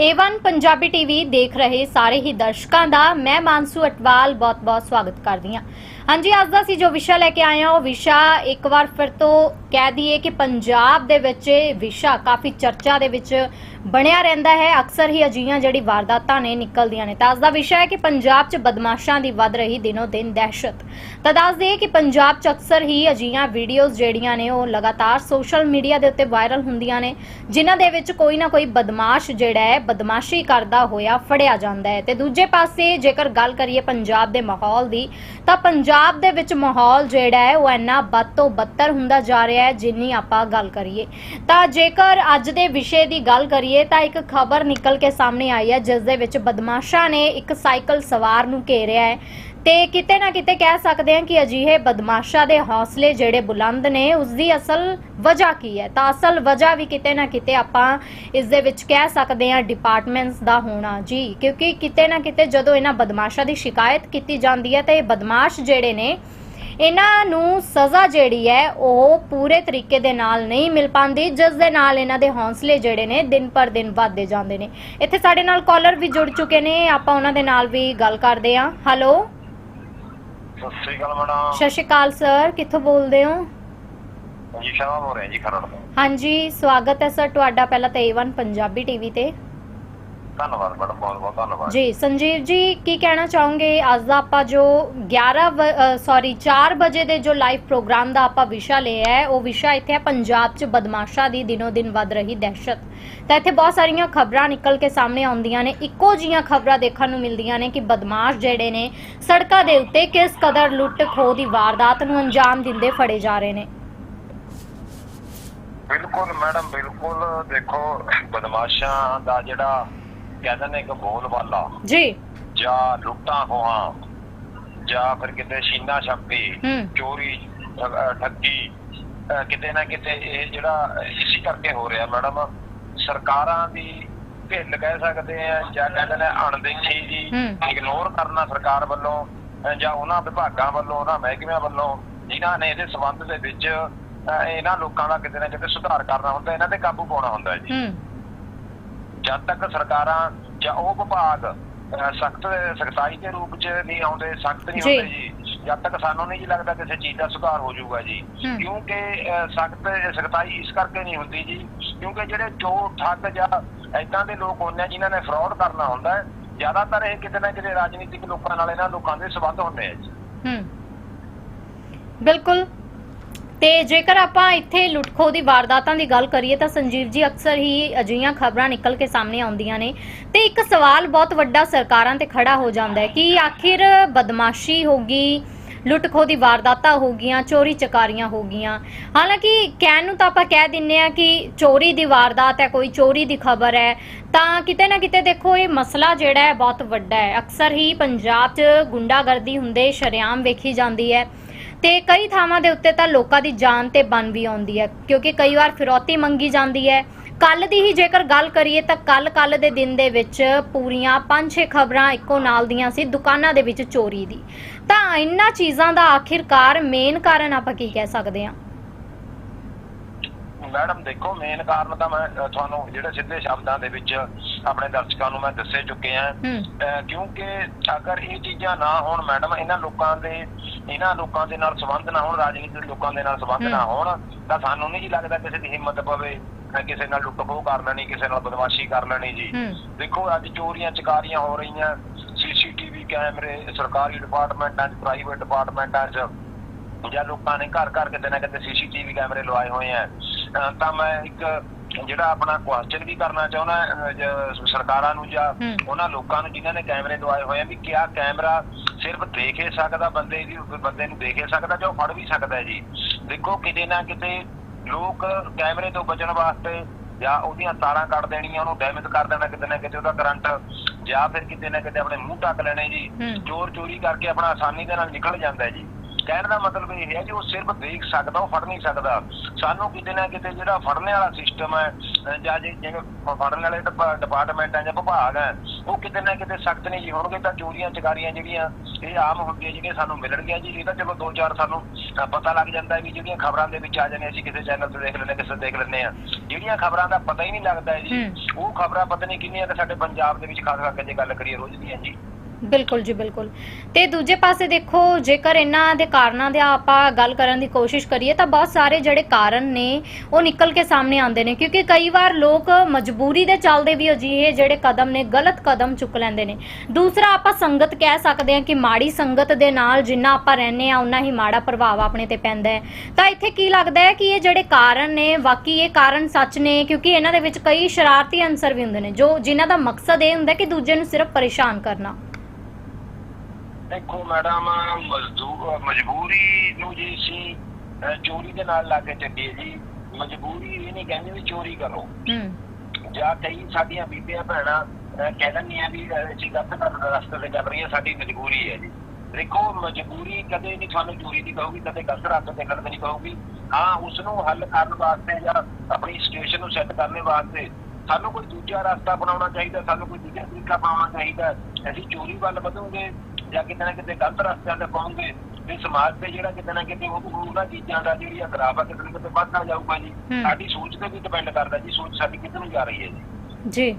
Avon Punjabi TV ਦੇਖ ਰਹੇ ਸਾਰੇ ਹੀ ਦਰਸ਼ਕਾਂ ਦਾ ਮੈਂ ਮਾਨਸੂ ਅਟਵਾਲ ਬਹੁਤ-ਬਹੁਤ ਸਵਾਗਤ ਕਰਦੀ ਹਾਂ। ਹਾਂਜੀ, ਅੱਜ ਦਾ ਅਸੀਂ ਜੋ ਵਿਸ਼ਾ ਲੈ ਕੇ ਆਏ ਹਾਂ, ਉਹ ਵਿਸ਼ਾ ਇੱਕ ਵਾਰ ਫਿਰ ਤੋਂ ਕਹਿ ਦਈਏ ਕਿ ਪੰਜਾਬ ਦੇ ਵਿੱਚ ਵਿਸ਼ਾ ਕਾਫੀ ਚਰਚਾ ਦੇ ਵਿੱਚ ਬਣਿਆ ਰਹਿੰਦਾ ਹੈ, ਅਕਸਰ ਹੀ ਅਜੀਆਂ ਜਿਹੜੀ ਵਾਰਦਾਤਾਂ ਨੇ ਨਿਕਲਦੀਆਂ ਨੇ। ਤਾਂ ਅੱਜ ਦਾ ਵਿਸ਼ਾ ਹੈ ਕਿ ਪੰਜਾਬ 'ਚ ਬਦਮਾਸ਼ਾਂ ਦੀ ਵੱਧ ਰਹੀ ਦਿਨੋ ਦਿਨ ਦਹਿਸ਼ਤ। ਤਾਂ ਦੱਸ ਦਈਏ ਕਿ ਪੰਜਾਬ 'ਚ ਅਕਸਰ ਹੀ ਅਜੀਆਂ ਵੀਡੀਓਜ਼ ਜਿਹੜੀਆਂ ਨੇ, ਉਹ ਲਗਾਤਾਰ ਸੋਸ਼ਲ ਮੀਡੀਆ ਦੇ ਉੱਤੇ ਵਾਇਰਲ ਹੁੰਦੀਆਂ ਨੇ, ਜਿਨ੍ਹਾਂ ਦੇ ਵਿੱਚ ਕੋਈ ਨਾ ਕੋਈ ਬਦਮਾਸ਼ ਜਿਹੜਾ ਹੈ, ਬਦਮਾਸ਼ੀ ਕਰਦਾ ਹੋਇਆ ਫੜਿਆ ਜਾਂਦਾ ਹੈ। ਤੇ ਦੂਜੇ ਪਾਸੇ ਜੇਕਰ ਗੱਲ ਕਰੀਏ ਪੰਜਾਬ ਦੇ ਮਾਹੌਲ ਦੀ, ਤਾਂ ਪੰਜਾਬ ਦੇ ਵਿੱਚ ਮਾਹੌਲ ਜਿਹੜਾ ਹੈ, ਉਹ ਇੰਨਾ ਬਦ ਤੋਂ ਬੱਤਰ ਹੁੰਦਾ ਜਾ ਰਿਹਾ ਹੈ, ਜਿੰਨੀ ਆਪਾਂ ਗੱਲ ਕਰੀਏ। ਤਾਂ ਜੇਕਰ ਅੱਜ ਦੇ ਵਿਸ਼ੇ ਦੀ ਗੱਲ ਕਰੀਏ ਤਾਂ ਇੱਕ ਖਬਰ ਨਿਕਲ ਕੇ ਸਾਹਮਣੇ ਆਈ ਹੈ, ਜਿਸ ਦੇ ਵਿੱਚ ਬਦਮਾਸ਼ਾਂ ਨੇ ਇੱਕ ਸਾਈਕਲ ਸਵਾਰ ਨੂੰ ਘੇਰਿਆ ਹੈ। ਤੇ ਕਿਤੇ ਨਾ ਕਿਤੇ ਕਹਿ ਸਕਦੇ ਹਾਂ ਕਿ ਅਜਿਹੇ ਬਦਮਾਸ਼ਾਂ ਦੇ ਹੌਸਲੇ ਜਿਹੜੇ ਬੁਲੰਦ ਨੇ ਉਸ ਦੀ ਅਸਲ ਵਜ੍ਹਾ ਕੀ ਹੈ? ਤਾਂ ਅਸਲ ਵਜ੍ਹਾ ਵੀ ਕਿਤੇ ਨਾ ਕਿਤੇ ਆਪਾਂ ਇਸ ਦੇ ਵਿੱਚ ਕਹਿ ਸਕਦੇ ਹਾਂ ਡਿਪਾਰਟਮੈਂਟਸ ਦਾ ਹੋਣਾ ਜੀ। ਕਿਉਂਕਿ ਕਿਤੇ ਨਾ ਕਿਤੇ ਜਦੋਂ ਇਹਨਾਂ ਬਦਮਾਸ਼ਾਂ ਦੀ ਸ਼ਿਕਾਇਤ ਕੀਤੀ ਜਾਂਦੀ ਹੈ, ਤਾਂ ਇਹ ਬਦਮਾਸ਼ ਜਿਹੜੇ ਨੇ ਇਹਨਾਂ ਨੂੰ ਸਜ਼ਾ ਜਿਹੜੀ ਹੈ ਉਹ ਪੂਰੇ ਤਰੀਕੇ ਦੇ ਨਾਲ ਨਹੀਂ ਮਿਲ ਪਾਉਂਦੀ ਜਿਸ ਦੇ ਨਾਲ ਇਹਨਾਂ ਦੇ ਹੌਸਲੇ ਜਿਹੜੇ ਨੇ ਦਿਨ ਪਰ ਦਿਨ ਵੱਧਦੇ ਜਾਂਦੇ ਨੇ। ਇੱਥੇ ਸਾਡੇ ਨਾਲ ਕਾਲਰ ਵੀ ਜੁੜ ਚੁੱਕੇ ਨੇ ਆਪਾਂ ਉਹਨਾਂ ਦੇ ਨਾਲ ਵੀ ਗੱਲ ਕਰਦੇ ਹਾਂ। ਹੈਲੋ ਸਤਿ ਸ੍ਰੀ ਅਕਾਲ ਮੈਡਮ। ਸਤਿ ਸ਼੍ਰੀ ਅਕਾਲ ਸਰ ਕਿੱਥੋਂ ਬੋਲਦੇ ਹੋ? ਜੀ ਸ਼ਾਹ ਹੋ ਰਿਹਾ ਜੀ ਖਰੜ ਤੋਂ। ਹਾਂਜੀ ਸਵਾਗਤ ਹੈ ਸਰ ਤੁਹਾਡਾ ਪਹਿਲਾਂ ਤਾਂ A1 ਪੰਜਾਬੀ ਟੀਵੀ ਤੇ। ਧੰਨਵਾਦ ਮੈਡਮ ਬਹੁਤ ਬਹੁਤ ਧੰਨਵਾਦ। ਜੀ ਸੰਜੀਵ ਜੀ ਕੀ ਕਹਿਣਾ ਚਾਹੋਗੇ? ਅੱਜ ਦਾ ਆਪਾਂ ਜੋ 11 ਸੌਰੀ 4 ਵਜੇ ਦੇ ਜੋ ਲਾਈਵ ਪ੍ਰੋਗਰਾਮ ਦਾ ਆਪਾਂ ਵਿਸ਼ਾ ਲਿਆ ਹੈ ਉਹ ਵਿਸ਼ਾ ਇੱਥੇ ਹੈ ਪੰਜਾਬ 'ਚ ਬਦਮਾਸ਼ਾਂ ਦੀ ਦਿਨੋ ਦਿਨ ਵੱਧ ਰਹੀ ਦਹਿਸ਼ਤ। ਤਾਂ ਇੱਥੇ ਬਹੁਤ ਸਾਰੀਆਂ ਖਬਰਾਂ ਨਿਕਲ ਕੇ ਸਾਹਮਣੇ ਆਉਂਦੀਆਂ ਨੇ। ਇੱਕੋ ਜੀਆਂ ਖਬਰਾਂ ਦੇਖਣ ਨੂੰ ਮਿਲਦੀਆਂ ਨੇ ਕਿ ਬਦਮਾਸ਼ ਜਿਹੜੇ ਨੇ ਸੜਕਾਂ ਦੇ ਉੱਤੇ ਕਿਸ ਕਦਰ ਲੁੱਟ ਖੋਹ ਦੀ ਵਾਰਦਾਤ ਨੂੰ ਅੰਜਾਮ ਦਿੰਦੇ ਫੜੇ ਜਾ ਰਹੇ ਨੇ। ਬਿਲਕੁਲ ਮੈਡਮ ਬਿਲਕੁਲ ਦੇਖੋ ਬਦਮਾਸ਼ਾਂ ਦਾ ਜਿਹੜਾ ਕਹਿੰਦੇ ਨੇ ਇੱਕ ਬੋਲਬਾਲਾ ਜੀ। ਜਾਂ ਲੁੱਟਾਂ ਖੋਹਾਂ ਜਾਂ ਫਿਰ ਕਿਤੇ ਸ਼ੀਨਾ ਛਾਪੀ ਚੋਰੀ ਠੱਗੀ ਕਿਤੇ ਨਾ ਕਿਤੇ ਇਹ ਜਿਹੜਾ ਇਸੇ ਕਰਕੇ ਹੋ ਰਿਹਾ ਮੈਡਮ। ਸਰਕਾਰਾਂ ਦੀ ਢਿੱਲ ਕਹਿ ਸਕਦੇ ਆ ਜਾਂ ਕਹਿੰਦੇ ਨੇ ਅਣਦੇਖੀ ਜੀ। ਇਗਨੋਰ ਕਰਨਾ ਸਰਕਾਰ ਵੱਲੋਂ ਜਾਂ ਉਹਨਾਂ ਵਿਭਾਗਾਂ ਵੱਲੋਂ ਉਹਨਾਂ ਮਹਿਕਮਿਆਂ ਵੱਲੋਂ ਜਿਨ੍ਹਾਂ ਨੇ ਇਹਦੇ ਸਬੰਧ ਦੇ ਵਿੱਚ ਇਹਨਾਂ ਲੋਕਾਂ ਦਾ ਕਿਤੇ ਨਾ ਕਿਤੇ ਸੁਧਾਰ ਕਰਨਾ ਹੁੰਦਾ ਇਹਨਾਂ ਤੇ ਕਾਬੂ ਪਾਉਣਾ ਹੁੰਦਾ ਜੀ। ਜਦ ਤੱਕ ਸਰਕਾਰਾਂ ਜਾਂ ਉਹ ਵਿਭਾਗ ਸਖਤ ਸਖਤਾਈ ਦੇ ਰੂਪ 'ਚ ਨਹੀਂ ਆਉਂਦੇ ਸਖਤ ਨਹੀਂ। ਹੁੰਦੇ ਜੀ ਜਦ ਤੱਕ ਸਾਨੂੰ ਨਹੀਂ ਜੀ ਲੱਗਦਾ ਕਿਸੇ ਚੀਜ਼ ਦਾ ਸੁਧਾਰ ਹੋ ਜਾਊਗਾ ਜੀ। ਕਿਉਂਕਿ ਸਖਤ ਸਖਤਾਈ ਇਸ ਕਰਕੇ ਨਹੀਂ ਹੁੰਦੀ ਜੀ ਕਿਉਂਕਿ ਜਿਹੜੇ ਚੋਰ ਠੱਗ ਜਾਂ ਐਦਾਂ ਦੇ ਲੋਕ ਹੁੰਦੇ ਆ ਜਿਨ੍ਹਾਂ ਨੇ ਫਰਾਡ ਕਰਨਾ ਹੁੰਦਾ ਹੈ ਜ਼ਿਆਦਾਤਰ ਇਹ ਕਿਤੇ ਨਾ ਕਿਤੇ ਰਾਜਨੀਤਿਕ ਲੋਕਾਂ ਨਾਲ ਇਹਨਾਂ ਲੋਕਾਂ ਦੇ ਸਬੰਧ ਹੁੰਦੇ ਆ ਜੀ ਹੂੰ ਬਿਲਕੁਲ ਤੇ ਜੇਕਰ ਆਪਾਂ ਇੱਥੇ ਲੁੱਟਖੋ ਦੀ ਵਾਰਦਾਤਾਂ ਦੀ ਗੱਲ ਕਰੀਏ ਤਾਂ ਸੰਜੀਵ ਜੀ ਅਕਸਰ ਹੀ ਅਜਿਹੀਆਂ ਖਬਰਾਂ ਨਿਕਲ ਕੇ ਸਾਹਮਣੇ ਆਉਂਦੀਆਂ ਨੇ ਤੇ ਇੱਕ ਸਵਾਲ ਬਹੁਤ ਵੱਡਾ ਸਰਕਾਰਾਂ ਤੇ ਖੜਾ ਹੋ ਜਾਂਦਾ ਹੈ ਕਿ ਆਖਿਰ ਬਦਮਾਸ਼ੀ ਹੋਗੀ ਲੁੱਟਖੋ ਦੀ ਵਾਰਦਾਤਾਂ ਹੋ ਗਈਆਂ, ਚੋਰੀ ਚਕਾਰੀਆਂ ਹੋ ਗਈਆਂ। ਹਾਲਾਂਕਿ ਕਹਿਣ ਨੂੰ ਤਾਂ ਆਪਾਂ ਕਹਿ ਦਿੰਨੇ ਆ ਕਿ ਚੋਰੀ ਦੀ ਵਾਰਦਾਤ ਹੈ, ਕੋਈ ਚੋਰੀ ਦੀ ਖਬਰ ਹੈ, ਤਾਂ ਕਿਤੇ ਨਾ ਕਿਤੇ ਦੇਖੋ ਇਹ ਮਸਲਾ ਜਿਹੜਾ ਹੈ ਬਹੁਤ ਵੱਡਾ ਹੈ। ਅਕਸਰ ਹੀ ਪੰਜਾਬ 'ਚ ਗੁੰਡਾਗਰਦੀ ਹੁੰਦੇ ਸ਼ਰੇਆਮ ਵੇਖੀ ਜਾਂਦੀ ਹੈ। ਤੇ ਕਈ ਥਾਵਾਂ ਦੇ ਉੱਤੇ ਤਾਂ ਲੋਕਾਂ ਦੀ ਜਾਨ ਤੇ ਬਣ ਵੀ ਆਉਂਦੀ ਹੈ, ਕਿਉਂਕਿ ਕਈ ਵਾਰ ਫਿਰੌਤੀ ਮੰਗੀ ਜਾਂਦੀ ਹੈ। ਕੱਲ ਦੀ ਹੀ ਜੇਕਰ ਗੱਲ ਕਰੀਏ ਤਾਂ ਕੱਲ ਕੱਲ ਦੇ ਦਿਨ ਦੇ ਵਿੱਚ ਪੂਰੀਆਂ 5-6 ਖਬਰਾਂ ਇੱਕੋ ਨਾਲ ਦੀਆਂ ਸੀ ਦੁਕਾਨਾਂ ਦੇ ਵਿੱਚ ਚੋਰੀ ਦੀ। ਤਾਂ ਇਹਨਾਂ ਚੀਜ਼ਾਂ ਦਾ ਆਖਿਰਕਾਰ ਮੇਨ ਕਾਰਨ ਆਪਾਂ ਕੀ ਕਹਿ ਸਕਦੇ ਹਾਂ? ਮੈਡਮ ਦੇਖੋ ਮੇਨ ਕਾਰਨ ਤਾਂ ਮੈਂ ਅ, ਤੁਹਾਨੂੰ ਜਿਹੜੇ ਸਿੱਧੇ ਸ਼ਬਦਾਂ ਦੇ ਵਿੱਚ ਆਪਣੇ ਦਰਸ਼ਕਾਂ ਨੂੰ ਮੈਂ ਦੱਸੇ ਚੁੱਕੇ ਹੂੰ। ਅਹ ਕਿਉਂਕਿ ਅਗਰ ਇਹ ਚੀਜ਼ਾਂ ਨਾ ਹੋਣ ਮੈਡਮ ਇਹਨਾਂ ਲੋਕਾਂ ਦੇ ਇਹਨਾਂ ਲੋਕਾਂ ਦੇ ਨਾਲ ਸੰਬੰਧ ਨਾ ਹੋਣ ਰਾਜਨੀਤਿਕ ਲੋਕਾਂ ਦੇ ਨਾਲ ਸੰਬੰਧ ਨਾ ਹੋਣ ਤਾਂ ਸਾਨੂੰ ਨਹੀਂ ਜੀ ਲੱਗਦਾ ਕਿਸੇ ਦੀ ਹਿੰਮਤ ਪਵੇ ਅਹ ਕਿਸੇ ਨਾਲ ਲੁੱਟ ਖੋਹ ਕਰ ਲੈਣੀ ਕਿਸੇ ਨਾਲ ਬਦਮਾਸ਼ੀ ਕਰ ਲੈਣੀ ਜੀ। ਹੂੰ। ਦੇਖੋ ਅੱਜ ਚੋਰੀਆਂ ਚਕਾਰੀਆਂ ਹੋ ਰਹੀਆਂ ਸੀਸੀਟੀਵੀ ਕੈਮਰੇ ਸਰਕਾਰੀ ਡਿਪਾਰਟਮੈਂਟਾਂ 'ਚ ਪ੍ਰਾਈਵੇਟ ਡਿਪਾਰਟਮੈਂਟਾਂ 'ਚ ਜਾਂ ਲੋਕਾਂ ਨੇ ਘਰ ਘਰ ਕਿਤੇ ਨਾ ਕਿਤੇ ਸੀਸੀਟੀਵੀ ਕੈਮਰੇ ਲਵਾਏ ਹੋਏ ਆ। ਤਾਂ ਮੈਂ ਇੱਕ ਜਿਹੜਾ ਆਪਣਾ ਕੁਐਸਚਨ ਵੀ ਕਰਨਾ ਚਾਹੁੰਦਾ ਸਰਕਾਰਾਂ ਨੂੰ ਜਾਂ। ਉਹਨਾਂ ਲੋਕਾਂ ਨੂੰ ਜਿਨ੍ਹਾਂ ਨੇ ਕੈਮਰੇ ਲਵਾਏ ਹੋਏ ਆ ਵੀ ਕਿਆ ਕੈਮਰਾ ਸਿਰਫ ਦੇਖ ਸਕਦਾ ਬੰਦੇ ਦੀ ਬੰਦੇ ਨੂੰ ਦੇਖ ਸਕਦਾ ਜਾਂ ਫੜ ਵੀ ਸਕਦਾ ਜੀ ਦੇਖੋ ਕਿਤੇ ਨਾ ਕਿਤੇ ਲੋਕ ਕੈਮਰੇ ਤੋਂ ਬਚਣ ਵਾਸਤੇ ਜਾਂ ਉਹਦੀਆਂ ਤਾਰਾਂ ਕੱਟ ਦੇਣੀਆਂ ਉਹਨੂੰ ਡੈਮੇਜ ਕਰ ਦੇਣਾ ਕਿਤੇ ਨਾ ਕਿਤੇ ਉਹਦਾ ਕਰੰਟ ਜਾਂ ਫਿਰ ਕਿਤੇ ਨਾ ਕਿਤੇ ਆਪਣੇ ਮੂੰਹ ਢੱਕ ਲੈਣੇ ਜੀ। ਚੋਰ ਚੋਰੀ ਕਰਕੇ ਆਪਣਾ ਆਸਾਨੀ ਦੇ ਨਾਲ ਨਿਕਲ ਜਾਂਦਾ ਜੀ ਕਹਿਣ ਦਾ ਮਤਲਬ ਇਹ ਹੈ ਕਿ ਉਹ ਸਿਰਫ ਦੇਖ ਸਕਦਾ ਉਹ ਫੜ ਨਹੀਂ ਸਕਦਾ। ਸਾਨੂੰ ਕਿਤੇ ਨਾ ਕਿਤੇ ਜਿਹੜਾ ਫੜਨ ਵਾਲਾ ਸਿਸਟਮ ਹੈ ਜਾਂ ਜਿਵੇਂ ਫੜਨ ਵਾਲੇ ਡਿਪਾ- ਡਿਪਾਰਟਮੈਂਟ ਹੈ ਜਾਂ ਵਿਭਾਗ ਹੈ ਉਹ ਕਿਤੇ ਨਾ ਕਿਤੇ ਸਖਤ ਨਹੀਂ ਜੀ ਹੋਣਗੇ ਤਾਂ ਚੋਰੀਆਂ ਚਕਾਰੀਆਂ ਜਿਹੜੀਆਂ ਇਹ ਆਮ ਹੁੰਦੀਆਂ ਜਿਹੜੀਆਂ ਸਾਨੂੰ ਮਿਲਣਗੀਆਂ ਜੀ। ਇਹ ਤਾਂ ਚਲੋ ਦੋ ਚਾਰ ਸਾਨੂੰ ਪਤਾ ਲੱਗ ਜਾਂਦਾ ਵੀ ਜਿਹੜੀਆਂ ਖਬਰਾਂ ਦੇ ਵਿੱਚ ਆ ਜਾਂਦੇ ਅਸੀਂ ਕਿਸੇ ਚੈਨਲ ਤੇ ਦੇਖ ਲੈਂਦੇ ਕਿਸੇ ਦੇਖ ਲੈਂਦੇ ਆ ਜਿਹੜੀਆਂ ਖਬਰਾਂ ਦਾ ਪਤਾ ਹੀ ਨਹੀਂ ਲੱਗਦਾ ਜੀ। ਉਹ ਖਬਰਾਂ ਪਤਾ ਨਹੀਂ ਕਿੰਨੀਆਂ ਕਿ ਸਾਡੇ ਪੰਜਾਬ ਦੇ ਵਿੱਚ ਖਾਸ ਕਰਕੇ ਜੇ ਗੱਲ ਕਰੀਏ ਰੋਜ਼ ਦੀਆਂ ਜੀ। ਬਿਲਕੁਲ ਜੀ, ਬਿਲਕੁਲ। ਤੇ ਦੂਜੇ ਪਾਸੇ ਦੇਖੋ, ਜੇਕਰ ਇਹਨਾਂ ਦੇ ਕਾਰਨਾਂ ਦੇ ਆਪਾਂ ਗੱਲ ਕਰਨ ਦੀ ਕੋਸ਼ਿਸ਼ ਕਰੀਏ, ਤਾਂ ਬਹੁਤ ਸਾਰੇ ਜਿਹੜੇ ਕਾਰਨ ਨੇ, ਉਹ ਨਿਕਲ ਕੇ ਸਾਹਮਣੇ ਆਉਂਦੇ ਨੇ, ਕਿਉਂਕਿ ਕਈ ਵਾਰ ਲੋਕ ਮਜਬੂਰੀ ਦੇ ਚੱਲਦੇ ਵੀ ਅਜਿਹੇ ਜਿਹੜੇ ਕਦਮ ਨੇ, ਗਲਤ ਕਦਮ ਚੁੱਕ ਲੈਂਦੇ ਨੇ। ਦੂਸਰਾ, ਆਪਾਂ ਸੰਗਤ ਕਹਿ ਸਕਦੇ ਹਾਂ ਕਿ ਮਾੜੀ ਸੰਗਤ ਦੇ ਨਾਲ ਜਿੰਨਾ ਆਪਾਂ ਰਹਿੰਦੇ ਆ ਉਨਾ ਹੀ ਮਾੜਾ ਪ੍ਰਭਾਵ ਆਪਣੇ ਤੇ ਪੈਂਦਾ ਹੈ। ਤਾਂ ਇੱਥੇ ਕੀ ਲੱਗਦਾ ਹੈ ਕਿ ਇਹ ਜਿਹੜੇ ਕਾਰਨ ਨੇ, ਵਾਕਈ ਇਹ ਕਾਰਨ ਸੱਚ ਨੇ, ਕਿਉਂਕਿ ਇਹਨਾਂ ਦੇ ਵਿੱਚ ਕਈ ਸ਼ਰਾਰਤੀ ਅੰਸਰ ਵੀ ਹੁੰਦੇ ਨੇ, ਜੋ ਜਿਨ੍ਹਾਂ ਦਾ ਮਕਸਦ ਇਹ ਹੁੰਦਾ ਕਿ ਦੂਜੇ ਨੂੰ ਸਿਰਫ ਪਰੇਸ਼ਾਨ ਕਰਨਾ। ਦੇਖੋ ਮੈਡਮ ਮਜ਼ਦੂਰ ਮਜਬੂਰੀ ਨੂੰ ਜੀ ਅਹ, ਚੋਰੀ ਦੇ ਨਾਲ ਲਾ ਕੇ ਚੱਲੀਏ ਜੀ। ਮਜਬੂਰੀ ਇਹ ਨਹੀਂ ਕਹਿੰਦੇ ਵੀ ਚੋਰੀ ਕਰੋ। ਹੂੰ। ਜਾਂ ਕਈ ਸਾਡੀਆਂ ਬੀਬੀਆਂ ਭੈਣਾਂ ਕਹਿ ਦਿੰਦੀਆਂ ਵੀ ਅਸੀਂ ਗਲਤ ਰਸਤੇ ਤੇ ਚੱਲ ਰਹੀਆਂ ਸਾਡੀ ਮਜਬੂਰੀ ਹੈ ਜੀ। ਦੇਖੋ ਮਜਬੂਰੀ ਕਦੇ ਨਹੀਂ ਤੁਹਾਨੂੰ ਚੋਰੀ ਦੀ ਕਹੂਗੀ ਕਦੇ ਗਲਤ ਰਸਤੇ ਤੇ ਗਲਤ ਨਹੀਂ ਕਹੂਗੀ। ਹਾਂ ਉਸ ਨੂੰ ਹੱਲ ਕਰਨ ਵਾਸਤੇ ਜਾਂ ਆਪਣੀ ਸਿਚੁਏਸ਼ਨ ਨੂੰ ਸੈੱਟ ਕਰਨ ਵਾਸਤੇ ਸਾਨੂੰ ਕੋਈ ਦੂਜਾ ਰਸਤਾ ਬਣਾਉਣਾ ਚਾਹੀਦਾ ਸਾਨੂੰ ਕੋਈ ਦੂਜਾ ਤਰੀਕਾ ਬਣਾਉਣਾ ਚਾਹੀਦਾ। ਅਸੀਂ ਚੋਰੀ ਵੱਲ ਵਧੋਗੇ ਜਾਂ ਕਿਤੇ ਨਾ ਕਿਤੇ ਗਲਤ ਰਸਤਿਆਂ ਤੇ ਪਾਉਂਗੇ ਤੇ ਸਮਾਜ ਤੇ ਜਿਹੜਾ ਕਿਤੇ ਨਾ ਕਿਤੇ ਉਹ ਉਹਨਾਂ ਚੀਜ਼ਾਂ ਦਾ ਜਿਹੜੀ ਖਰਾਬ ਆ ਕਿਤੇ ਨਾ ਕਿਤੇ ਵੱਧਦਾ ਜਾਊਗਾ ਜੀ। ਸਾਡੀ ਸੋਚ ਤੇ ਵੀ ਡਿਪੈਂਡ ਕਰਦਾ ਜੀ ਸੋਚ ਸਾਡੀ ਕਿੱਧਰ ਨੂੰ ਜਾ ਰਹੀ ਹੈ ਜੀ। ਜੀ।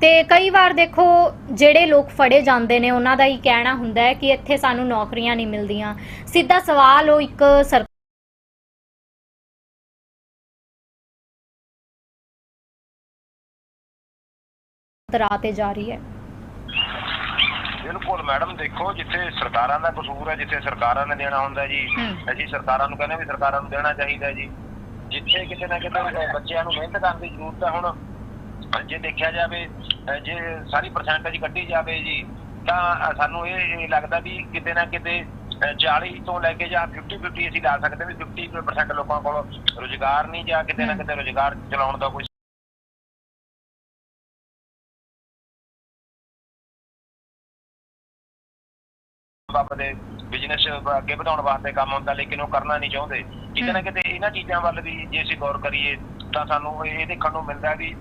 ਤੇ ਕਈ ਵਾਰ ਦੇਖੋ ਜਿਹੜੇ ਲੋਕ ਫੜੇ ਜਾਂਦੇ ਨੇ ਉਹਨਾਂ ਦਾ ਹੀ ਕਹਿਣਾ ਹੁੰਦਾ ਹੈ ਕਿ ਇੱਥੇ ਸਾਨੂੰ ਨੌਕਰੀਆਂ ਨਹੀਂ ਮਿਲਦੀਆਂ। ਸਿੱਧਾ ਸਵਾਲ ਉਹ ਇੱਕ ਸਰ ਰਾਹ ਤੇ ਜਾ ਰਹੀ ਹੈ। ਬਿਲਕੁਲ ਮੈਡਮ ਦੇਖੋ ਜਿੱਥੇ ਸਰਕਾਰਾਂ ਦਾ ਕਸੂਰ ਹੈ ਜਿੱਥੇ ਸਰਕਾਰਾਂ ਨੇ ਦੇਣਾ ਹੁੰਦਾ ਜੀ ਹੂੰ। ਅਸੀਂ ਸਰਕਾਰਾਂ ਨੂੰ ਕਹਿੰਦੇ ਵੀ ਸਰਕਾਰਾਂ ਨੂੰ ਦੇਣਾ ਚਾਹੀਦਾ ਜੀ ਜਿੱਥੇ ਕਿਤੇ ਨਾ ਕਿਤੇ ਬੱਚਿਆਂ ਨੂੰ ਮਿਹਨਤ ਕਰਨ ਦੀ ਜ਼ਰੂਰਤ ਹੈ ਹੁਣ ਜੇ ਦੇਖਿਆ ਜਾਵੇ ਜੇ ਸਾਰੀ ਪਰਸੈਂਟੇਜ ਕੱਢੀ ਜਾਵੇ ਜੀ ਤਾਂ ਸਾਨੂੰ ਇਹ ਇਹ ਲੱਗਦਾ ਵੀ ਕਿਤੇ ਨਾ ਕਿਤੇ ਅਹ 40 ਤੋਂ ਲੈ ਕੇ ਜਾਂ 50 50 ਅਸੀਂ ਲਾ ਸਕਦੇ ਵੀ 50% ਲੋਕਾਂ ਕੋਲ ਰੋਜ਼ਗਾਰ ਨਹੀਂ ਜਾਂ ਕਿਤੇ ਨਾ। ਕਿਤੇ ਰੋਜ਼ਗਾਰ ਚਲਾਉਣ ਦਾ ਕੋਈ ਦੇ ਬਿਜ਼ਨਸ ਅੱਗੇ ਵਧਾਉਣ ਵਾਸਤੇ ਕੰਮ ਹੁੰਦਾ ਲੇਕਿਨ ਉਹ ਕਰਨਾ ਨਹੀਂ ਚਾਹੁੰਦੇ ਕਿਤੇ ਨਾ। ਕਿਤੇ ਇਹਨਾਂ ਚੀਜ਼ਾਂ ਵੱਲ ਵੀ ਜੇ ਅਸੀਂ ਗੌਰ ਕਰੀਏ ਤਾਂ ਸਾਨੂੰ ਇਹ ਦੇਖਣ ਨੂੰ ਮਿਲਦਾ ਵੀ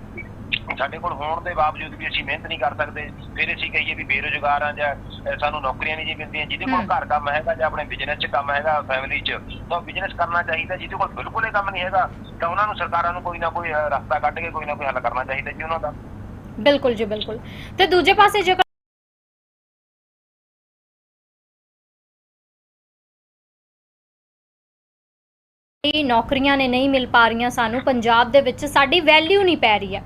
ਸਾਡੇ ਕੋਲ ਹੋਣ ਦੇ ਬਾਵਜੂਦ ਵੀ ਅਸੀਂ ਮਿਹਨਤ ਨਹੀਂ ਕਰ ਸਕਦੇ ਫਿਰ ਅਸੀਂ ਕਹੀਏ ਵੀ ਬੇਰੁਜ਼ਗਾਰ ਆ ਜਾਂ ਸਾਨੂੰ ਨੌਕਰੀਆਂ ਨਹੀਂ ਜੀ ਮਿਲਦੀਆਂ ਜਿਹਦੇ ਕੋਲ। ਘਰ ਕੰਮ ਹੈਗਾ ਜਾਂ ਆਪਣੇ ਬਿਜ਼ਨਸ 'ਚ ਕੰਮ ਹੈਗਾ ਫੈਮਿਲੀ 'ਚ ਤਾਂ ਬਿਜ਼ਨਸ ਕਰਨਾ ਚਾਹੀਦਾ ਜਿਹਦੇ ਕੋਲ ਬਿਲਕੁਲ ਹੀ ਕੰਮ ਨਹੀਂ ਹੈਗਾ ਤਾਂ ਉਹਨਾਂ ਨੂੰ ਸਰਕਾਰਾਂ ਨੂੰ ਕੋਈ ਨਾ ਕੋਈ ਰਸਤਾ ਕੱਢ ਕੇ ਕੋਈ ਨਾ ਕੋਈ ਹੱਲ ਕਰਨਾ ਚਾਹੀਦਾ ਜੀ ਉਹਨਾਂ ਦਾ ਬਿਲਕੁਲ ਜੀ ਬਿਲਕੁਲ ਤੇ ਦੂਜੇ ਪਾਸੇ ਜੇਕਰ ਇਹ ਨੌਕਰੀਆਂ ਨੇ ਨਹੀਂ ਮਿਲ ਪਾ ਰਹੀਆਂ ਸਾਨੂੰ, ਪੰਜਾਬ ਦੇ ਵਿੱਚ ਸਾਡੀ ਵੈਲਿਊ ਨਹੀਂ ਪੈ ਰਹੀ ਹੈ।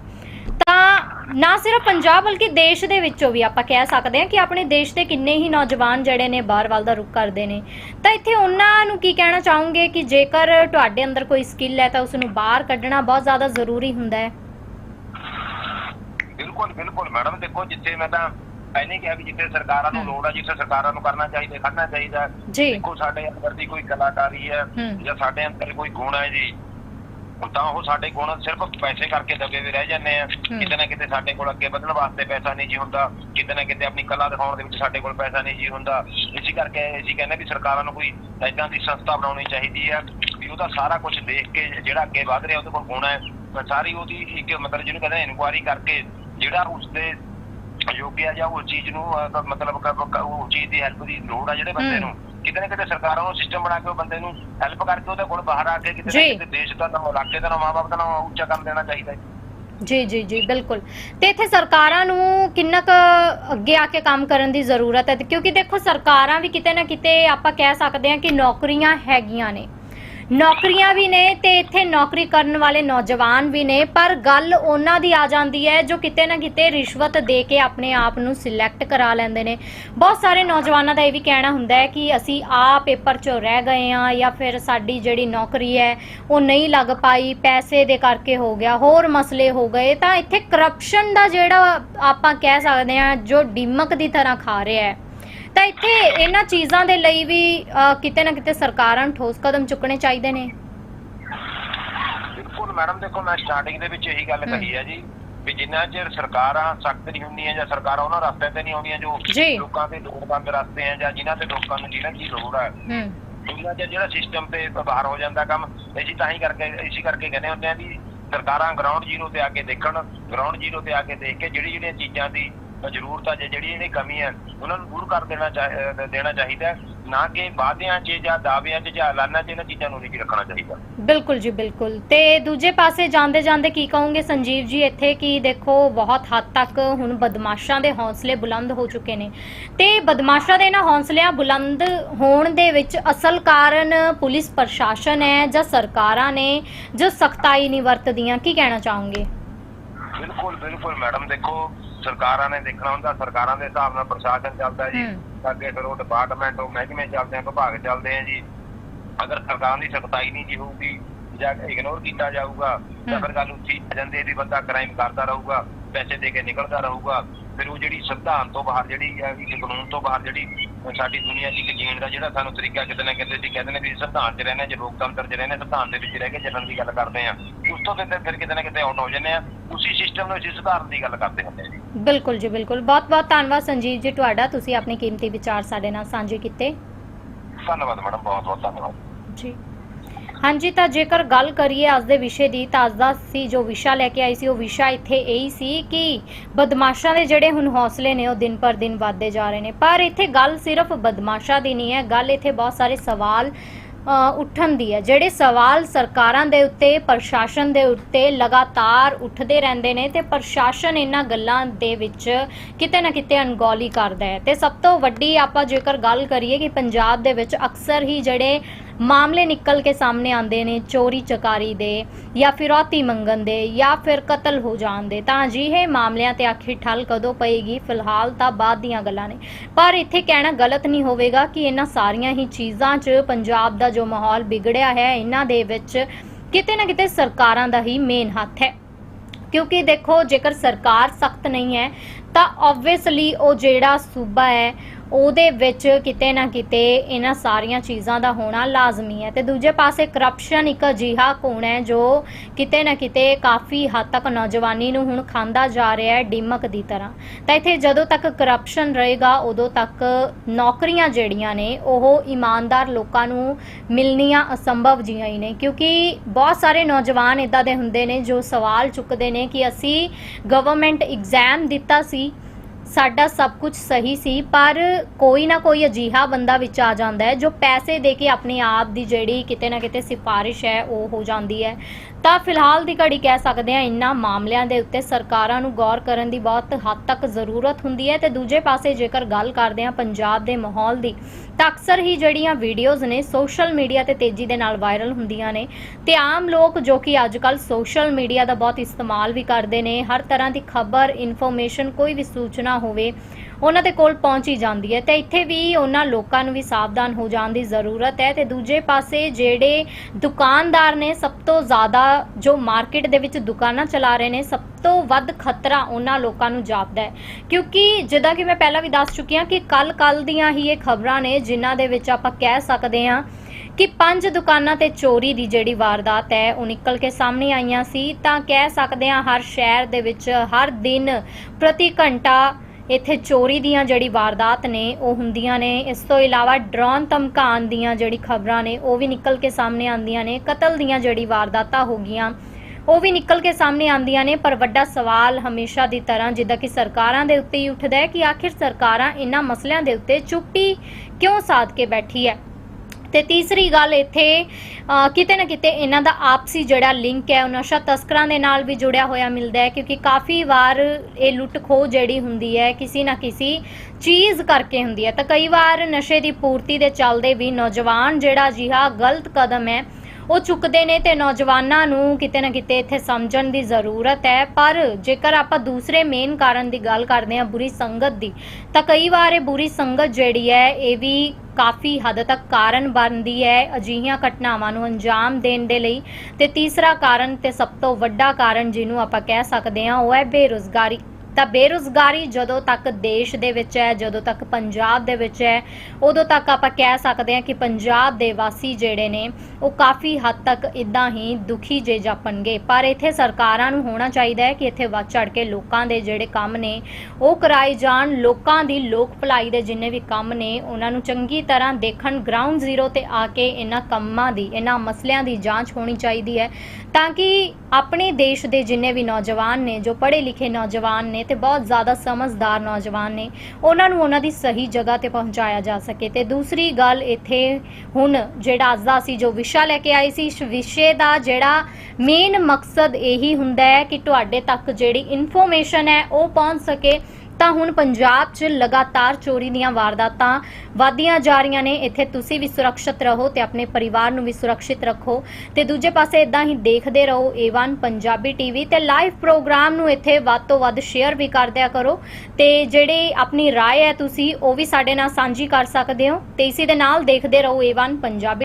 ਤਾਂ ਨਾ ਸਿਰਫ ਪੰਜਾਬ ਬਲਕਿ ਦੇਸ਼ ਦੇ ਵਿੱਚੋਂ ਵੀ ਆਪਾਂ ਕਹਿ ਸਕਦੇ ਹਾਂ ਕਿ ਆਪਣੇ ਦੇਸ਼ ਦੇ ਕਿੰਨੇ ਹੀ ਨੌਜਵਾਨ ਜਿਹੜੇ ਨੇ ਬਾਹਰ ਵੱਲ ਦਾ ਰੁਖ ਕਰਦੇ ਨੇ। ਤਾਂ ਇੱਥੇ ਉਹਨਾਂ ਨੂੰ ਕੀ ਕਹਿਣਾ ਚਾਹੋਗੇ ਕਿ ਜੇਕਰ ਤੁਹਾਡੇ ਅੰਦਰ ਕੋਈ ਸਕਿੱਲ ਹੈ ਤਾਂ ਉਸ ਨੂੰ ਬਾਹਰ ਕੱਢਣਾ ਬਹੁਤ ਜ਼ਿਆਦਾ ਜ਼ਰੂਰੀ ਹੁੰਦਾ ਹੈ? ਬਿਲਕੁਲ ਬਿਲਕੁਲ। ਮੈਡਮ, ਦੇਖੋ, ਜਿੱਥੇ ਮੈਂ ਤਾਂ ਪਹਿਲੇ ਕਿਹਾ ਵੀ ਜਿੱਥੇ ਸਰਕਾਰਾਂ ਨੂੰ। ਲੋੜ ਹੈ ਜਿੱਥੇ ਸਰਕਾਰਾਂ ਨੂੰ ਕਰਨਾ ਚਾਹੀਦਾ ਕਰਨਾ ਚਾਹੀਦਾ। ਦੇਖੋ ਸਾਡੇ ਅੰਦਰ ਦੀ ਕੋਈ ਕਲਾਕਾਰੀ ਹੈ। ਜਾਂ ਸਾਡੇ ਅੰਦਰ ਕੋਈ ਗੁਣ ਹੈ ਜੀ ਤਾਂ ਉਹ ਸਾਡੇ ਗੁਣ ਸਿਰਫ ਪੈਸੇ ਕਰਕੇ ਦਬੇ ਵੀ ਰਹਿ ਜਾਂਦੇ ਆ। ਕਿਤੇ ਨਾ ਕਿਤੇ ਸਾਡੇ ਕੋਲ ਅੱਗੇ ਵਧਣ ਵਾਸਤੇ ਪੈਸਾ ਨਹੀਂ ਜੀ ਹੁੰਦਾ। ਕਿਤੇ ਨਾ ਕਿਤੇ ਆਪਣੀ ਕਲਾ ਦਿਖਾਉਣ ਦੇ ਵਿੱਚ ਸਾਡੇ ਕੋਲ ਪੈਸਾ ਨਹੀਂ ਜੀ ਹੁੰਦਾ। ਇਸੇ ਕਰਕੇ ਅਸੀਂ ਕਹਿੰਦੇ ਵੀ ਸਰਕਾਰਾਂ ਨੂੰ ਕੋਈ ਏਦਾਂ ਦੀ ਸੰਸਥਾ ਬਣਾਉਣੀ ਚਾਹੀਦੀ ਹੈ ਵੀ ਉਹਦਾ ਸਾਰਾ ਕੁਝ ਦੇਖ ਕੇ ਜਿਹੜਾ ਅੱਗੇ ਵਧ ਰਿਹਾ ਉਹਦੇ ਕੋਲ ਗੁਣ ਹੈ। ਸਾਰੀ ਉਹਦੀ ਇੱਕ ਮਤਲਬ ਜਿਹਨੂੰ ਕਹਿੰਦੇ ਇਨਕੁਆਇਰੀ ਕਰਕੇ ਜਿਹੜਾ ਉਸਦੇ ਯੋਗਿਆ ਜਾਂ ਉਹ ਚੀਜ਼ ਨੂੰ ਅਹ, ਮਤਲਬ ਕ- ਕ- ਉਹ ਚੀਜ਼ ਦੀ ਹੈਲਪ ਦੀ ਲੋੜ ਆ ਜਿਹੜੇ ਬੰਦੇ। ਨੂੰ। ਕਿਤੇ ਨਾ ਕਿਤੇ ਸਰਕਾਰਾਂ ਨੂੰ ਸਿਸਟਮ ਬਣਾ ਕੇ ਉਹ ਬੰਦੇ ਨੂੰ ਹੈਲਪ ਕਰਕੇ ਉਹਦੇ ਕੋਲ ਬਾਹਰ ਆ ਕੇ ਕਿਤੇ ਜੀ। ਨਾ ਕਿਤੇ ਦੇਸ਼ ਦਾ ਨਾਮ ਇਲਾਕੇ ਦਾ ਨਾਮ ਮਾਂ-ਬਾਪ ਦਾ ਨਾਮ ਉੱਚਾ ਕੰਮ ਦੇਣਾ ਚਾਹੀਦਾ ਹੈ। ਜੀ ਜੀ ਜੀ ਬਿਲਕੁਲ। ਤੇ ਇੱਥੇ ਸਰਕਾਰਾਂ ਨੂੰ ਕਿੰਨਾ ਕੁ ਅੱਗੇ ਆ ਕੇ ਕੰਮ ਕਰਨ ਦੀ ਜ਼ਰੂਰਤ ਹੈ? ਤੇ ਕਿਉਂਕਿ ਦੇਖੋ ਸਰਕਾਰਾਂ ਵੀ ਕਿਤੇ ਨਾ ਕਿਤੇ ਆਪਾਂ ਕਹਿ ਸਕਦੇ ਹਾਂ ਕਿ ਨੌਕਰੀਆਂ ਹੈਗੀਆਂ ਨੇ। ਨੌਕਰੀਆਂ ਵੀ ਨੇ ਤੇ ਇੱਥੇ ਨੌਕਰੀ ਕਰਨ ਵਾਲੇ ਨੌਜਵਾਨ ਵੀ ਨੇ, ਪਰ ਗੱਲ ਉਹਨਾਂ ਦੀ ਆ ਜਾਂਦੀ ਹੈ ਜੋ ਕਿਤੇ ਨਾ ਕਿਤੇ ਰਿਸ਼ਵਤ ਦੇ ਕੇ ਆਪਣੇ ਆਪ ਨੂੰ ਸਿਲੈਕਟ ਕਰਾ ਲੈਂਦੇ ਨੇ। ਬਹੁਤ ਸਾਰੇ ਨੌਜਵਾਨਾਂ ਦਾ ਇਹ ਵੀ ਕਹਿਣਾ ਹੁੰਦਾ ਹੈ ਕਿ ਅਸੀਂ ਆ ਪੇਪਰ 'ਚੋਂ ਰਹਿ ਗਏ ਆ ਜਾਂ ਫਿਰ ਸਾਡੀ ਜਿਹੜੀ ਨੌਕਰੀ ਹੈ ਉਹ ਨਹੀਂ ਲੱਗ ਪਾਈ, ਪੈਸੇ ਦੇ ਕਰਕੇ ਹੋ ਗਿਆ, ਹੋਰ ਮਸਲੇ ਹੋ ਗਏ, ਤਾਂ ਇੱਥੇ ਕਰਪਸ਼ਨ ਦਾ ਜਿਹੜਾ ਆਪਾਂ ਕਹਿ ਸਕਦੇ ਹਾਂ ਜੋ ਡੀਮਕ ਦੀ ਤਰ੍ਹਾਂ ਖਾ ਰਿਹਾ ਹੈ। ਤਾਂ ਇੱਥੇ ਇਹਨਾਂ ਚੀਜ਼ਾਂ ਦੇ ਲਈ ਵੀ ਕਿਤੇ ਨਾ ਕਿਤੇ ਸਰਕਾਰਾਂ ਨੂੰ ਠੋਸ ਕਦਮ ਚੁੱਕਣੇ ਚਾਹੀਦੇ ਨੇ ਬਿਲਕੁਲ ਮੈਡਮ ਦੇਖੋ ਮੈਂ ਸਟਾਰਟਿੰਗ ਦੇ ਵਿੱਚ ਇਹੀ ਗੱਲ। ਕਹੀ ਹੈ ਜੀ ਵੀ ਜਿੰਨਾ ਚਿਰ ਸਰਕਾਰਾਂ ਸਖਤ ਨਹੀਂ ਹੁੰਦੀਆਂ ਜਾਂ ਸਰਕਾਰਾਂ ਉਹਨਾਂ ਰਸਤਿਆਂ ਤੇ ਨਹੀਂ ਆਉਂਦੀਆਂ ਜੋ। ਲੋਕਾਂ ਦੇ ਲੋੜਵੰਦ ਰਸਤੇ ਆ ਜਾਂ ਜਿਨ੍ਹਾਂ ਤੇ ਲੋਕਾਂ ਨੂੰ ਜਿਹਨਾਂ ਦੀ ਲੋੜ ਹੈ ਹੂੰ ਉਹਨਾਂ ਦਾ ਜਿਹੜਾ ਸਿਸਟਮ ਤੇ ਬਾਹਰ ਹੋ ਜਾਂਦਾ ਕੰਮ ਅਸੀਂ ਤਾਂ ਹੀ ਕਰਕੇ ਇਸੇ ਕਰਕੇ ਕਹਿੰਦੇ ਹੁੰਦੇ ਆ ਵੀ ਸਰਕਾਰਾਂ ਗਰਾਊਂਡ ਜ਼ੀਰੋ ਤੇ ਆ ਕੇ ਦੇਖਣ ਗਰਾਊਂਡ ਜ਼ੀਰੋ ਤੇ ਆ ਕੇ ਦੇਖ ਕੇ ਜਿਹੜੀ ਜਿਹੜੀਆਂ ਚੀਜ਼ਾਂ ਦੀ ਜ਼ਰੂਰਤ ਜਾਂ ਜਿਹੜੀ ਇਹਦੀ ਕਮੀ ਹੈ ਉਹਨਾਂ ਨੂੰ ਦੂਰ ਕਰ ਦੇਣਾ ਚਾਹ- ਦੇਣਾ ਚਾਹੀਦਾ ਹੈ। ਨਾ ਕਿ ਵਾਅਦਿਆਂ 'ਚ ਜਾਂ ਦਾਅਵਿਆਂ 'ਚ ਜਾਂ ਐਲਾਨਾਂ 'ਚ ਇਹਨਾਂ ਚੀਜ਼ਾਂ ਨੂੰ ਨਹੀਂ ਰੱਖਣਾ ਚਾਹੀਦਾ। ਬਿਲਕੁਲ ਜੀ ਬਿਲਕੁਲ। ਤੇ ਦੂਜੇ ਪਾਸੇ ਜਾਂਦੇ ਜਾਂਦੇ ਕੀ ਕਹੋਗੇ ਸੰਜੀਵ ਜੀ ਇੱਥੇ ਕੀ ਦੇਖੋ ਬਹੁਤ ਹੱਦ ਤੱਕ ਹੁਣ ਬਦਮਾਸ਼ਾਂ ਦੇ ਹੌਸਲੇ ਬੁਲੰਦ ਹੋ ਚੁੱਕੇ ਨੇ। ਤੇ ਬਦਮਾਸ਼ਾਂ ਦੇ ਇਹਨਾਂ ਹੌਸਲਿਆਂ ਬੁਲੰਦ ਹੋਣ ਦੇ ਵਿੱਚ ਅਸਲ ਕਾਰਨ ਪੁਲਿਸ ਪ੍ਰਸ਼ਾਸਨ ਹੈ ਜਾਂ ਸਰਕਾਰਾਂ ਨੇ ਜੋ ਸਖਤਾਈ ਨਹੀਂ ਵਰਤਦੀਆਂ ਕੀ ਕਹਿਣਾ ਚਾਹੋਗੇ? ਬਿਲਕੁਲ ਬਿਲਕੁਲ ਮੈਡਮ ਦੇਖੋ ਸਰਕਾਰਾਂ ਨੇ ਦੇਖਣਾ ਹੁੰਦਾ ਸਰਕਾਰਾਂ ਦੇ ਹਿਸਾਬ ਨਾਲ ਪ੍ਰਸ਼ਾਸਨ ਚੱਲਦਾ ਜੀ। ਅੱਗੇ ਫਿਰ ਉਹ ਡਿਪਾਰਟਮੈਂਟ ਉਹ ਮਹਿਕਮੇ ਚੱਲਦੇ ਆ ਵਿਭਾਗ ਚੱਲਦੇ ਆ ਜੀ ਅਗਰ ਸਰਕਾਰ ਦੀ ਸਖਤਾਈ ਨਹੀਂ ਜੀ ਹੋਊਗੀ ਜਾਂ ਇਗਨੋਰ ਕੀਤਾ ਜਾਊਗਾ ਤਾਂ। ਫਿਰ ਗੱਲ ਉੱਚੀ ਆ ਜਾਂਦੀ ਹੈ ਵੀ ਬੰਦਾ ਕ੍ਰਾਈਮ ਕਰਦਾ ਰਹੂਗਾ ਪੈਸੇ ਦੇ ਕੇ ਨਿਕਲਦਾ ਰਹੂਗਾ ਫਿਰ ਉਹ ਜਿਹੜੀ ਸੰਵਿਧਾਨ ਤੋਂ ਬਾਹਰ ਜਿਹੜੀ ਕਾਨੂੰਨ ਤੋਂ ਬਾਹਰ ਜਿਹੜੀ ਸਾਡੀ ਦੁਨੀਆ ਇੱਕ ਜੀਣ ਦਾ ਜਿਹੜਾ ਸਾਨੂੰ ਤਰੀਕਾ ਕਿਤੇ ਨਾ ਕਿਤੇ ਅਸੀਂ ਕਹਿੰਦੇ ਨੇ ਵੀ ਸੰਵਿਧਾਨ 'ਚ ਰਹਿੰਦੇ ਜੇ ਲੋਕਤੰਤਰ 'ਚ ਰਹਿੰਦੇ ਸੰਵਿਧਾਨ ਦੇ ਵਿੱਚ ਰਹਿ ਕੇ ਚੱਲਣ ਦੀ ਗੱਲ ਕਰਦੇ ਆ ਉਸ ਤੋਂ ਫਿਰ ਫਿਰ ਕਿਤੇ ਨਾ ਕਿਤੇ ਆਊਟ ਹੋ ਜਾਂਦੇ ਆ ਉਸੇ ਸਿਸਟਮ ਨੂੰ ਅਸੀਂ ਸੁਧਾਰਨ ਦੀ ਗੱਲ ਕਰਦੇ ਹੁੰਦੇ ਆ ਜੀ। ਬਿਲਕੁਲ ਜੀ ਬਿਲਕੁਲ। ਬਹੁਤ ਬਹੁਤ ਧੰਨਵਾਦ ਸੰਜੀਵ ਜੀ ਤੁਹਾਡਾ। ਤੁਸੀਂ ਆਪਣੇ ਕੀਮਤੀ ਵਿਚਾਰ ਸਾਡੇ ਨਾਲ ਸਾਂਝੇ ਕੀਤੇ। ਧੰਨਵਾਦ ਮੈਡਮ ਬਹੁਤ ਬਹੁਤ ਧੰਨਵਾਦ। ਜੀ। ਹਾਂਜੀ, ਤਾਂ ਜੇਕਰ ਗੱਲ ਕਰੀਏ ਅੱਜ ਦੇ ਵਿਸ਼ੇ ਦੀ, ਤਾਂ ਅੱਜ ਦਾ ਸੀ ਜੋ ਵਿਸ਼ਾ ਲੈ ਕੇ ਆਈ ਸੀ, ਉਹ ਵਿਸ਼ਾ ਇੱਥੇ ਇਹੀ ਸੀ ਕਿ ਬਦਮਾਸ਼ਾਂ ਦੇ ਜਿਹੜੇ ਹੁਣ ਹੌਸਲੇ ਨੇ, ਉਹ ਦਿਨ ਪਰ ਦਿਨ ਵੱਧਦੇ ਜਾ ਰਹੇ ਨੇ। ਪਰ ਇੱਥੇ ਗੱਲ ਸਿਰਫ ਬਦਮਾਸ਼ਾਂ ਦੀ ਨਹੀਂ ਹੈ, ਗੱਲ ਇੱਥੇ ਬਹੁਤ ਸਾਰੇ ਸਵਾਲ ਉੱਠਣ ਦੀ ਹੈ। ਜਿਹੜੇ ਸਵਾਲ ਸਰਕਾਰਾਂ ਦੇ ਉੱਤੇ, ਪ੍ਰਸ਼ਾਸਨ ਦੇ ਉੱਤੇ ਲਗਾਤਾਰ ਉੱਠਦੇ ਰਹਿੰਦੇ ਨੇ ਤੇ ਪ੍ਰਸ਼ਾਸਨ ਇਹਨਾਂ ਗੱਲਾਂ ਦੇ ਵਿੱਚ ਕਿਤੇ ਨਾ ਕਿਤੇ ਅਣਗੌਲੀ ਕਰਦਾ ਹੈ। ਤੇ ਸਭ ਤੋਂ ਵੱਡੀ ਆਪਾਂ ਜੇਕਰ ਗੱਲ ਕਰੀਏ ਕਿ ਪੰਜਾਬ ਦੇ ਵਿੱਚ ਅਕਸਰ ਹੀ ਜਿਹੜੇ ਮਾਮਲੇ ਨਿਕਲ ਕੇ ਸਾਹਮਣੇ ਆਉਂਦੇ ਨੇ, ਚੋਰੀ ਚਕਾਰੀ ਦੇ ਜਾਂ ਫਿਰੌਤੀ ਮੰਗਣ ਦੇ ਜਾਂ ਫਿਰ ਕਤਲ ਹੋ ਜਾਣ ਦੇ, ਤਾਂ ਅਜਿਹੇ ਮਾਮਲਿਆਂ ਤੇ ਆਖਿਰ ਠੱਲ ਕਦੋਂ ਪਏਗੀ? ਫਿਲਹਾਲ ਤਾਂ ਬਾਅਦ ਦੀਆਂ ਗੱਲਾਂ ਨੇ। ਪਰ ਇੱਥੇ ਕਹਿਣਾ ਗਲਤ ਨਹੀਂ ਹੋਵੇਗਾ ਕਿ ਇਹਨਾਂ ਸਾਰੀਆਂ ਹੀ ਚੀਜ਼ਾਂ 'ਚ ਪੰਜਾਬ ਦਾ ਜੋ ਮਾਹੌਲ ਵਿਗੜਿਆ ਹੈ, ਇਹਨਾਂ ਦੇ ਵਿੱਚ ਕਿਤੇ ਨਾ ਕਿਤੇ ਸਰਕਾਰਾਂ ਦਾ ਹੀ ਮੇਨ ਹੱਥ ਹੈ। ਕਿਉਂਕਿ ਦੇਖੋ, ਜੇਕਰ ਸਰਕਾਰ ਸਖਤ ਨਹੀਂ ਹੈ, ਤਾਂ ਆਬਵੀਅਸਲੀ ਉਹ ਜਿਹੜਾ ਸੂਬਾ ਹੈ ਉਹਦੇ ਵਿੱਚ ਕਿਤੇ ਨਾ ਕਿਤੇ ਇਹਨਾਂ ਸਾਰੀਆਂ ਚੀਜ਼ਾਂ ਦਾ ਹੋਣਾ ਲਾਜ਼ਮੀ ਹੈ। ਤੇ ਦੂਜੇ ਪਾਸੇ ਕਰਪਸ਼ਨ ਇੱਕ ਅਜਿਹਾ ਕੋਣ ਹੈ ਜੋ ਕਿਤੇ ਨਾ ਕਿਤੇ ਕਾਫੀ ਹੱਦ ਤੱਕ ਨੌਜਵਾਨੀ ਨੂੰ ਹੁਣ ਖਾਂਦਾ ਜਾ ਰਿਹਾ ਹੈ ਡਿਮਕ ਦੀ ਤਰ੍ਹਾਂ। ਤਾਂ ਇੱਥੇ ਜਦੋਂ ਤੱਕ ਕਰਪਸ਼ਨ ਰਹੇਗਾ, ਉਦੋਂ ਤੱਕ ਨੌਕਰੀਆਂ ਜਿਹੜੀਆਂ ਨੇ, ਉਹ ਇਮਾਨਦਾਰ ਲੋਕਾਂ ਨੂੰ ਮਿਲਣੀਆਂ ਅਸੰਭਵ ਜਿਹੀਆਂ ਹੀ ਨੇ। ਕਿਉਂਕਿ ਬਹੁਤ ਸਾਰੇ ਨੌਜਵਾਨ ਇਦਾਂ ਦੇ ਹੁੰਦੇ ਨੇ ਜੋ ਸਵਾਲ ਚੁੱਕਦੇ ਨੇ ਕਿ ਅਸੀਂ ਗਵਰਨਮੈਂਟ ਐਗਜ਼ਾਮ ਦਿੱਤਾ ਸੀ ਸਾਡਾ ਸਭ ਕੁਝ ਸਹੀ ਸੀ, ਪਰ ਕੋਈ ਨਾ ਕੋਈ ਅਜੀਹਾ ਬੰਦਾ ਵਿੱਚ ਆ ਜਾਂਦਾ ਹੈ ਜੋ ਪੈਸੇ ਦੇ ਕੇ ਆਪਣੇ ਆਪ ਦੀ ਜਿਹੜੀ ਕਿਤੇ ਨਾ ਕਿਤੇ ਸਿਫਾਰਿਸ਼ ਹੈ, ਉਹ ਹੋ ਜਾਂਦੀ ਹੈ। ਤਾਂ ਫਿਲਹਾਲ ਦੀ ਘੜੀ ਕਹਿ ਸਕਦੇ ਹਾਂ, ਇਨ੍ਹਾਂ ਮਾਮਲਿਆਂ ਦੇ ਉੱਤੇ ਸਰਕਾਰਾਂ ਨੂੰ ਗੌਰ ਕਰਨ ਦੀ ਬਹੁਤ ਹੱਦ ਤੱਕ ਜ਼ਰੂਰਤ ਹੁੰਦੀ ਹੈ। ਤੇ ਦੂਜੇ ਪਾਸੇ ਜੇਕਰ ਗੱਲ ਕਰਦੇ ਹਾਂ ਪੰਜਾਬ ਦੇ ਮਾਹੌਲ ਦੀ, ਤਾਂ ਅਕਸਰ ਹੀ ਜਿਹੜੀਆਂ ਵੀਡੀਓਜ਼ ਨੇ ਸੋਸ਼ਲ ਮੀਡੀਆ ਤੇ ਤੇਜ਼ੀ ਦੇ ਨਾਲ ਵਾਇਰਲ ਹੁੰਦੀਆਂ ਨੇ। ਤੇ ਆਮ ਲੋਕ ਜੋ ਕਿ ਅੱਜ ਕੱਲ ਸੋਸ਼ਲ ਮੀਡੀਆ ਦਾ ਬਹੁਤ ਇਸਤੇਮਾਲ ਵੀ ਕਰਦੇ ਨੇ, ਹਰ ਤਰ੍ਹਾਂ ਦੀ ਖਬਰ, ਇਨਫੋਰਮੇਸ਼ਨ ਕੋਈ ਵੀ ਸੂਚਨਾ ਹੋਵੇ ਉਹਨਾਂ ਦੇ ਕੋਲ ਪਹੁੰਚੀ ਜਾਂਦੀ ਹੈ। ਤੇ ਇੱਥੇ ਵੀ ਉਹਨਾਂ ਲੋਕਾਂ ਨੂੰ ਵੀ ਸਾਵਧਾਨ ਹੋ ਜਾਣ ਦੀ ਜ਼ਰੂਰਤ ਹੈ। ਤੇ ਦੂਜੇ ਪਾਸੇ ਜਿਹੜੇ ਦੁਕਾਨਦਾਰ ਨੇ, ਸਭ ਤੋਂ ਜ਼ਿਆਦਾ ਜੋ ਮਾਰਕੀਟ ਦੇ ਵਿੱਚ ਦੁਕਾਨਾਂ ਚਲਾ ਰਹੇ ਨੇ, ਸਭ ਤੋਂ ਵੱਧ ਖਤਰਾ ਉਹਨਾਂ ਲੋਕਾਂ ਨੂੰ ਜਾਪਦਾ ਹੈ। ਕਿਉਂਕਿ ਜਿੱਦਾਂ ਕਿ ਮੈਂ ਪਹਿਲਾਂ ਵੀ ਦੱਸ ਚੁੱਕੀ ਹਾਂ ਕਿ ਕੱਲ ਕੱਲ ਦੀਆਂ ਹੀ ਇਹ ਖਬਰਾਂ ਨੇ, ਜਿਨ੍ਹਾਂ ਦੇ ਵਿੱਚ ਆਪਾਂ ਕਹਿ ਸਕਦੇ ਹਾਂ ਕਿ ਪੰਜ ਦੁਕਾਨਾਂ ਤੇ ਚੋਰੀ ਦੀ ਜਿਹੜੀ ਵਾਰਦਾਤ ਹੈ, ਉਹ ਨਿਕਲ ਕੇ ਸਾਹਮਣੇ ਆਈਆਂ ਸੀ। ਤਾਂ ਕਹਿ ਸਕਦੇ ਹਾਂ ਹਰ ਸ਼ਹਿਰ ਦੇ ਵਿੱਚ ਹਰ ਦਿਨ ਪ੍ਰਤੀ ਘੰਟਾ ਇੱਥੇ ਚੋਰੀ ਦੀਆਂ ਜਿਹੜੀ ਵਾਰਦਾਤ ਨੇ, ਉਹ ਹੁੰਦੀਆਂ ਨੇ। ਇਸ ਤੋਂ ਇਲਾਵਾ ਡਰੋਨ ਧਮਕਾਉਣ ਦੀਆਂ ਜਿਹੜੀ ਖਬਰਾਂ ਨੇ, ਉਹ ਵੀ ਨਿਕਲ ਕੇ ਸਾਹਮਣੇ ਆਉਂਦੀਆਂ ਨੇ। ਕਤਲ ਦੀਆਂ ਜਿਹੜੀ ਵਾਰਦਾਤਾਂ ਹੋ ਗਈਆਂ, ਉਹ ਵੀ ਨਿਕਲ ਕੇ ਸਾਹਮਣੇ ਆਉਂਦੀਆਂ ਨੇ। ਪਰ ਵੱਡਾ ਸਵਾਲ ਹਮੇਸ਼ਾ ਦੀ ਤਰ੍ਹਾਂ, ਜਿੱਦਾਂ ਕਿ ਸਰਕਾਰਾਂ ਦੇ ਉੱਤੇ ਹੀ ਉੱਠਦਾ ਹੈ ਕਿ ਆਖਿਰ ਸਰਕਾਰਾਂ ਇਹਨਾਂ ਮਸਲਿਆਂ ਦੇ ਉੱਤੇ ਚੁੱਪੀ ਕਿਉਂ ਸਾਧ ਕੇ ਬੈਠੀ ਹੈ? ਤੇ ਤੀਸਰੀ ਗੱਲ ਇੱਥੇ ਕਿਤੇ ਨਾ ਕਿਤੇ ਇਹਨਾਂ ਦਾ ਆਪਸੀ ਜਿਹੜਾ ਲਿੰਕ ਹੈ, ਉਹ ਨਸ਼ਾ ਤਸਕਰਾਂ ਦੇ ਨਾਲ ਵੀ ਜੁੜਿਆ ਹੋਇਆ ਮਿਲਦਾ ਹੈ, ਕਿਉਂਕਿ ਕਾਫੀ ਵਾਰ ਇਹ ਲੁੱਟ ਖੋਹ ਜਿਹੜੀ ਹੁੰਦੀ ਹੈ, ਕਿਸੇ ਨਾ ਕਿਸੇ ਚੀਜ਼ ਕਰਕੇ ਹੁੰਦੀ ਹੈ। ਤਾਂ ਕਈ ਵਾਰ ਨਸ਼ੇ ਦੀ ਪੂਰਤੀ ਦੇ ਚੱਲਦੇ ਵੀ ਨੌਜਵਾਨ ਜਿਹੜਾ ਅਜਿਹਾ ਗਲਤ ਕਦਮ ਹੈ, ਉਹ ਚੁੱਕਦੇ ਨੇ ਤੇ ਨੌਜਵਾਨਾਂ ਨੂੰ ਕਿਤੇ ਨਾ ਕਿਤੇ ਇੱਥੇ ਸਮਝਣ ਦੀ ਜ਼ਰੂਰਤ ਹੈ। ਪਰ ਜੇਕਰ ਆਪਾਂ ਦੂਸਰੇ ਮੇਨ ਕਾਰਨ ਦੀ ਗੱਲ ਕਰਦੇ ਹਾਂ, ਬੁਰੀ ਸੰਗਤ ਦੀ, ਤਾਂ ਕਈ ਵਾਰ ਇਹ ਬੁਰੀ ਸੰਗਤ ਜਿਹੜੀ ਹੈ, ਇਹ ਵੀ ਕਾਫੀ ਹੱਦ ਤੱਕ ਕਾਰਨ ਬਣਦੀ ਹੈ ਅਜਿਹੀਆਂ ਘਟਨਾਵਾਂ ਨੂੰ ਅੰਜਾਮ ਦੇਣ ਦੇ ਲਈ। ਤੇ ਤੀਸਰਾ ਕਾਰਨ ਤੇ ਸਭ ਤੋਂ ਵੱਡਾ ਕਾਰਨ ਜਿਹਨੂੰ ਆਪਾਂ ਕਹਿ ਸਕਦੇ ਹਾਂ, ਉਹ ਹੈ ਬੇਰੁਜ਼ਗਾਰੀ। ਤਾਂ ਬੇਰੁਜ਼ਗਾਰੀ ਜਦੋਂ ਤੱਕ ਦੇਸ਼ ਦੇ ਵਿੱਚ ਹੈ, ਜਦੋਂ ਤੱਕ ਪੰਜਾਬ ਦੇ ਵਿੱਚ ਹੈ, ਉਦੋਂ ਤੱਕ ਆਪਾਂ ਕਹਿ ਸਕਦੇ ਹਾਂ ਕਿ ਪੰਜਾਬ ਦੇ ਵਾਸੀ ਜਿਹੜੇ ਨੇ, ਉਹ ਕਾਫੀ ਹੱਦ ਤੱਕ ਇਦਾਂ ਹੀ ਦੁਖੀ ਜੇ ਜਾਪਣਗੇ। ਪਰ ਇੱਥੇ ਸਰਕਾਰਾਂ ਨੂੰ ਹੋਣਾ ਚਾਹੀਦਾ ਹੈ ਕਿ ਇੱਥੇ ਵੱਧ ਚੜ ਕੇ ਲੋਕਾਂ ਦੇ ਜਿਹੜੇ ਕੰਮ ਨੇ, ਉਹ ਕਰਾਏ ਜਾਣ। ਲੋਕਾਂ ਦੀ ਲੋਕ ਭਲਾਈ ਦੇ ਜਿੰਨੇ ਵੀ ਕੰਮ ਨੇ, ਉਹਨਾਂ ਨੂੰ ਚੰਗੀ ਤਰ੍ਹਾਂ ਦੇਖਣ ਗਰਾਊਂਡ ਜ਼ੀਰੋ ਤੇ ਆ ਕੇ ਇਹਨਾਂ ਕੰਮਾਂ ਦੀ, ਇਹਨਾਂ ਮਸਲਿਆਂ ਦੀ ਜਾਂਚ ਹੋਣੀ ਚਾਹੀਦੀ ਹੈ। ਤਾਂ ਕਿ ਆਪਣੇ ਦੇਸ਼ ਦੇ ਜਿੰਨੇ ਵੀ ਨੌਜਵਾਨ ਨੇ, ਜੋ ਪੜ੍ਹੇ ਲਿਖੇ ਨੌਜਵਾਨ ਨੇ ਨੇ ਤੇ ਬਹੁਤ ਜ਼ਿਆਦਾ ਸਮਝਦਾਰ ਨੌਜਵਾਨ ਨੇ। ਉਹਨਾਂ ਨੂੰ ਉਹਨਾਂ ਦੀ ਸਹੀ ਜਗ੍ਹਾ ਤੇ ਪਹੁੰਚਾਇਆ ਜਾ ਸਕੇ। ਤੇ ਦੂਸਰੀ ਗੱਲ ਇੱਥੇ ਹੁਣ ਜਿਹੜਾ ਅੱਜ ਦਾ ਅਸੀਂ ਜੋ ਵਿਸ਼ਾ ਲੈ ਕੇ ਆਏ ਸੀ, ਇਸ ਵਿਸ਼ੇ ਦਾ ਜਿਹੜਾ ਮੇਨ ਮਕਸਦ ਇਹੀ ਹੁੰਦਾ ਹੈ ਕਿ ਤੁਹਾਡੇ ਤੱਕ ਜਿਹੜੀ ਇਨਫੋਰਮੇਸ਼ਨ ਹੈ ਉਹ ਪਹੁੰਚ ਸਕੇ। ਤਾਂ ਹੁਣ ਪੰਜਾਬ 'ਚ ਲਗਾਤਾਰ ਚੋਰੀ ਦੀਆਂ ਵਾਰਦਾਤਾਂ ਵਧਦੀਆਂ ਜਾ ਰਹੀਆਂ ਨੇ ਇੱਥੇ ਤੁਸੀਂ ਵੀ ਸੁਰੱਖਿਅਤ ਰਹੋ ਤੇ ਆਪਣੇ ਪਰਿਵਾਰ ਨੂੰ ਵੀ ਸੁਰੱਖਿਅਤ ਰੱਖੋ ਤੇ ਦੂਜੇ ਪਾਸੇ ਇਦਾਂ ਹੀ ਦੇਖਦੇ ਰਹੋ A1 ਪੰਜਾਬੀ ਟੀਵੀ ਤੇ ਲਾਈਵ ਪ੍ਰੋਗਰਾਮ ਨੂੰ ਇੱਥੇ ਵੱਧ ਤੋਂ ਵੱਧ ਸ਼ੇਅਰ ਵੀ ਕਰ ਦਿਆ ਕਰੋ ਤੇ ਜਿਹੜੇ ਆਪਣੀ رائے ਹੈ ਤੁਸੀਂ ਉਹ ਵੀ ਸਾਡੇ ਨਾਲ ਸਾਂਝੀ ਕਰ ਸਕਦੇ ਹੋ ਤੇ ਇਸੇ ਦੇ ਨਾਲ ਦੇਖਦੇ ਰਹੋ A1 ਪੰਜਾਬੀ